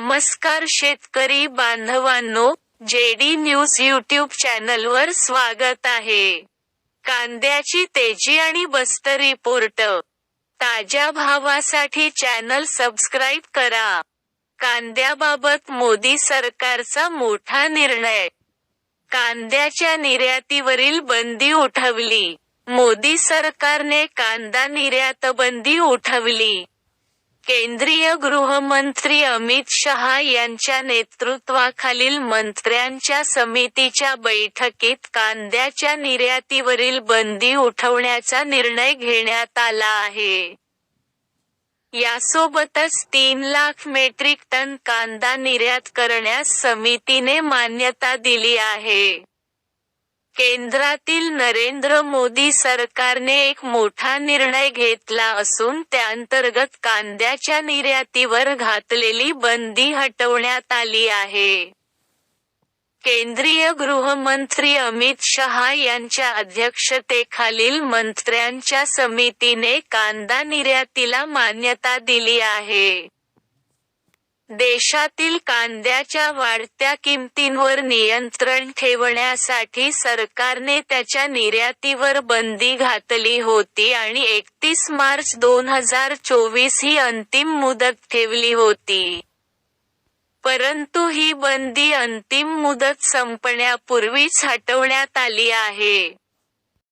नमस्कार शेतकरी बांधवांनो जेडी न्यूज यूट्यूब चॅनलवर स्वागत आहे. कांद्याची तेजी आणि बस्त रिपोर्ट. ताज्या भावासाठी चॅनल सबस्क्राईब करा. कांद्याबाबत मोदी सरकारचा मोठा निर्णय. कांद्याच्या निर्यातीवरील बंदी उठवली. मोदी सरकारने कांदा निर्यात बंदी उठवली. केंद्रीय गृहमंत्री अमित शहा यांच्या नेतृत्वाखालील मंत्र्यांच्या समितीच्या बैठकीत कांद्याच्या निर्यातीवरील बंदी उठवण्याचा निर्णय घेण्यात आला आहे. यासोबतच तीन लाख मेट्रिक टन कांदा निर्यात करण्यास समितीने मान्यता दिली आहे. केंद्रातील नरेंद्र मोदी सरकारने एक मोठा निर्णय घेतला असून त्याअंतर्गत कांद्याच्या निर्यातीवर घातलेली बंदी हटवण्यात आली आहे. केंद्रीय गृहमंत्री अमित शहा यांच्या अध्यक्षतेखालील मंत्र्यांच्या समितीने कांदा निर्यातीला मान्यता दिली आहे. देशातील कांद्याच्या वाढत्या किमतींवर नियंत्रण ठेवण्यासाठी सरकारने त्याच्या निर्यातीवर बंदी घातली होती आणि एकतीस मार्च दोन हजार चोवीस ही अंतिम मुदत ठेवली होती. परंतु ही बंदी अंतिम मुदत संपण्यापूर्वीच हटवण्यात आली आहे.